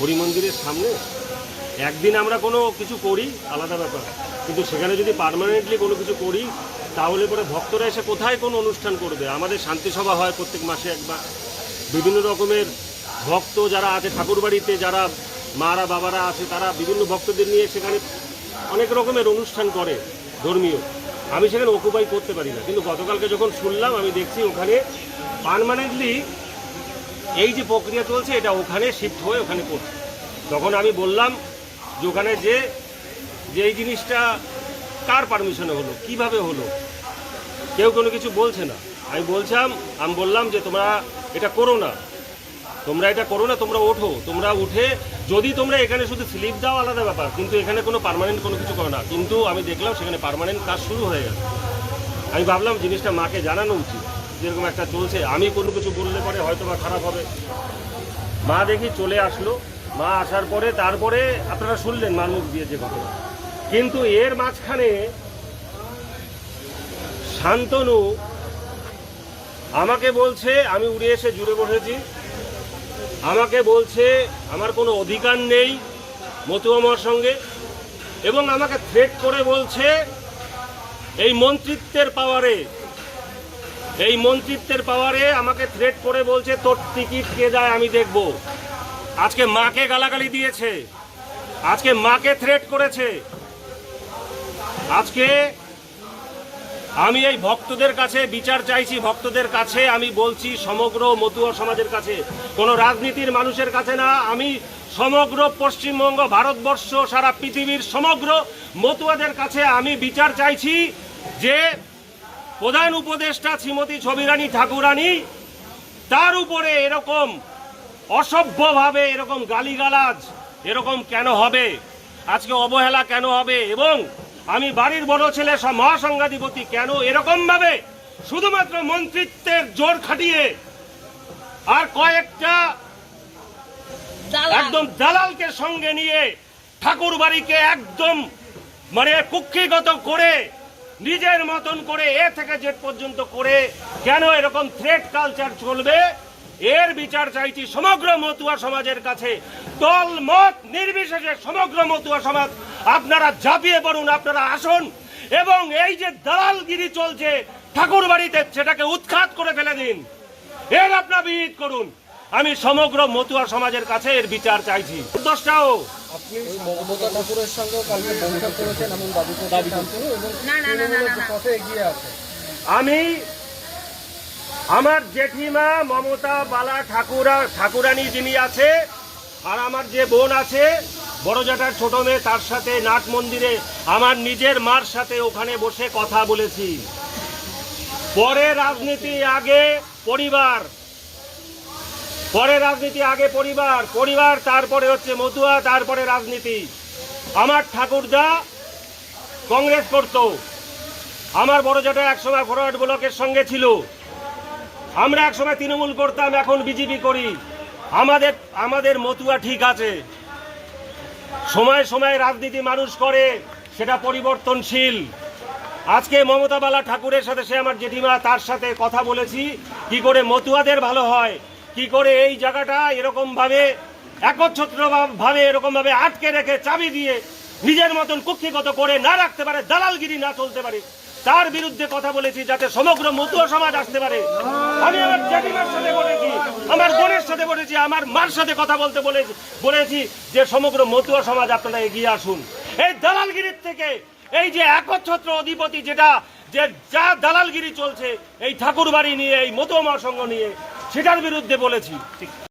হরি মন্দিরের সামনে একদিন আমরা কোনো কিছু করি, আলাদা ব্যাপার। কিন্তু সেখানে যদি পারমানেন্টলি কোনো কিছু করি, তাহলে পরে ভক্তরা এসে কোথায় কোনো অনুষ্ঠান করবে? আমাদের শান্তি সভা হয় প্রত্যেক মাসে একবার। বিভিন্ন রকমের ভক্ত যারা আছে, ঠাকুরবাড়িতে যারা মারা, বাবারা আছে, তারা বিভিন্ন ভক্তদের নিয়ে সেখানে অনেক রকমের অনুষ্ঠান করে ধর্মীয়। আমি সেখানে অকুপাই করতে পারি না। কিন্তু গতকালকে যখন শুনলাম, আমি দেখছি ওখানে পার্মানেন্টলি এই যে প্রক্রিয়া চলছে, এটা ওখানে শিফট হয়ে ওখানে করছে। তখন আমি বললাম যে ওখানে যে যে এই জিনিসটা কার পারমিশনে হলো, কীভাবে হলো? কেউ কোনো কিছু বলছে না। আমি বলছিলাম, আমি বললাম যে তোমরা এটা করো না। তোমরা এটা করো না, তোমরা ওঠো। তোমরা উঠে, যদি তোমরা এখানে শুধু স্লিপ দাও, আলাদা ব্যাপার। কিন্তু এখানে কোনো পার্মানেন্ট কোনো কিছু করো না। কিন্তু আমি দেখলাম সেখানে পারমানেন্ট কাজ শুরু হয়ে গেছে। আমি ভাবলাম জিনিসটা মাকে জানানো উচিত। যেরকম একটা চলছে, আমি কোনো কিছু বললে পরে হয়তো বা খারাপ হবে। মা দেখি চলে আসলো। মা আসার পরে, তারপরে আপনারা শুনলেন মার মুখ দিয়ে যে ঘটনা। কিন্তু এর মাঝখানে শান্তনু আমাকে বলছে, আমি উড়ে এসে জুড়ে বসেছি। আমাকে বলছে, আমার কোনো অধিকার নেই মতু আমার সঙ্গে। এবং আমাকে থ্রেট করে বলছে, এই মন্ত্রিত্বের পাওয়ারে এই মন্ত্রিত্বের পাওয়ারে আমাকে থ্রেট করে বলছে, তোর টিকিট কে যায় আমি দেখব। আজকে মাকে গালাগালি দিয়েছে। আজকে মাকে থ্রেট করেছে। আজকে আমি এই ভক্তদের কাছে, বিচার চাইছি ভক্তদের কাছে, আমি বলছি সমগ্র মতুয়া সমাজের কাছে। কোনো রাজনীতির মানুষের কাছে না, আমি সমগ্র পশ্চিমবঙ্গ, ভারতবর্ষ, সারা পৃথিবীর সমগ্র মতুয়াদের কাছে আমি বিচার চাইছি যে প্রধান উপদেষ্টা শ্রীমতী ছবিরানী ঠাকুরানী তার উপরে এরকম অসভ্যভাবে এরকম গালিগালাজ এরকম কেন হবে? আজকে অবহেলা কেন হবে? এবং আমি বাড়ির বড় ছেলে মহাসংঘাধিপতি কেন এরকম ভাবে শুধুমাত্র মন্ত্রিত্বের জোর খাটিয়ে আর কয়েকটা একদম দালালকে সঙ্গে নিয়ে ঠাকুর বাড়িকে একদম মানে কুক্ষিগত করে নিজের মতন করে এ থেকে জেট পর্যন্ত করে কেন এরকম থ্রেট কালচার চলবে? এর বিচার চাইছি সমগ্র মতুয়া সমাজের কাছে। দল মত নির্বিশেষে সমগ্র মতুয়া সমাজ, আপনারা ঝাঁপিয়ে পড়ুন, আপনারা আসুন। এবং এই যে দালালগিরি চলছে ঠাকুর বাড়িতে সেটাকে উৎখাত করে ফেলে দিন। এর আপনার বিহিত করুন। আমি সমগ্র মতুয়া সমাজের কাছে এর বিচার চাইছি। দশটাও আপনি মমতা ঠাকুরের সঙ্গেও কালকে বৈঠক করেছেন এমন দাবি করছেন শান্তনু এবং না, না, না, না, না, না। পথে এগিয়ে আছে। আমি আমার জেঠিমা মমতা বালা ঠাকুরা ঠাকুরানী যিনি আছে আর আমার যে বোন আছে বড় জাটার ছোট মেয়ে তার সাথে নাট মন্দিরে আমার নিজের মার সাথে ওখানে বসে কথা বলেছি। পরে রাজনীতি আগে পরিবার পরে রাজনীতি, আগে পরিবার পরিবার, তারপরে হচ্ছে মতুয়া তারপরে রাজনীতি। আমার ঠাকুরদা কংগ্রেস করতো। আমার বড় জেঠা একসময় ফরওয়ার্ড ব্লকের সঙ্গে ছিল। আমরা একসময় তৃণমূল করতাম, এখন বিজেপি করি। আমাদের আমাদের মতুয়া ঠিক আছে। সময় সময় রাজনীতি মানুষ করে, সেটা পরিবর্তনশীল। আজকে মমতা বালা ঠাকুরের সাথে সে আমার জেঠিমা, তার সাথে কথা বলেছি, কি করে মতুয়াদের ভালো হয়। কি করে এই জায়গাটা এরকম ভাবে একচ্ছত্র ভাবে এরকম ভাবে আটকে রেখে চাবি দিয়ে নিজের মতন কুক্ষিগত করে না রাখতে পারে, দালালগিরি না চলতে পারে, তার বিরুদ্ধে কথা বলেছি যাতে সমগ্র মতুয়া সমাজ আসতে পারে। আমি আমার জেঠিমার সাথে বলেছি, আমার বোনের সাথে বলেছি, আমার মার সাথে কথা বলতে বলেছি বলেছি যে সমগ্র মতুয়া সমাজ আপনারা এগিয়ে আসুন। এই দালালগিরির থেকে এই যে একচ্ছত্র অধিপতি যেটা যে যা দালালগিরি চলছে, এই ঠাকুর বাড়ি নিয়ে, এই মতো মহাসংঘ নিয়ে, সেটার বিরুদ্ধে বলেছি।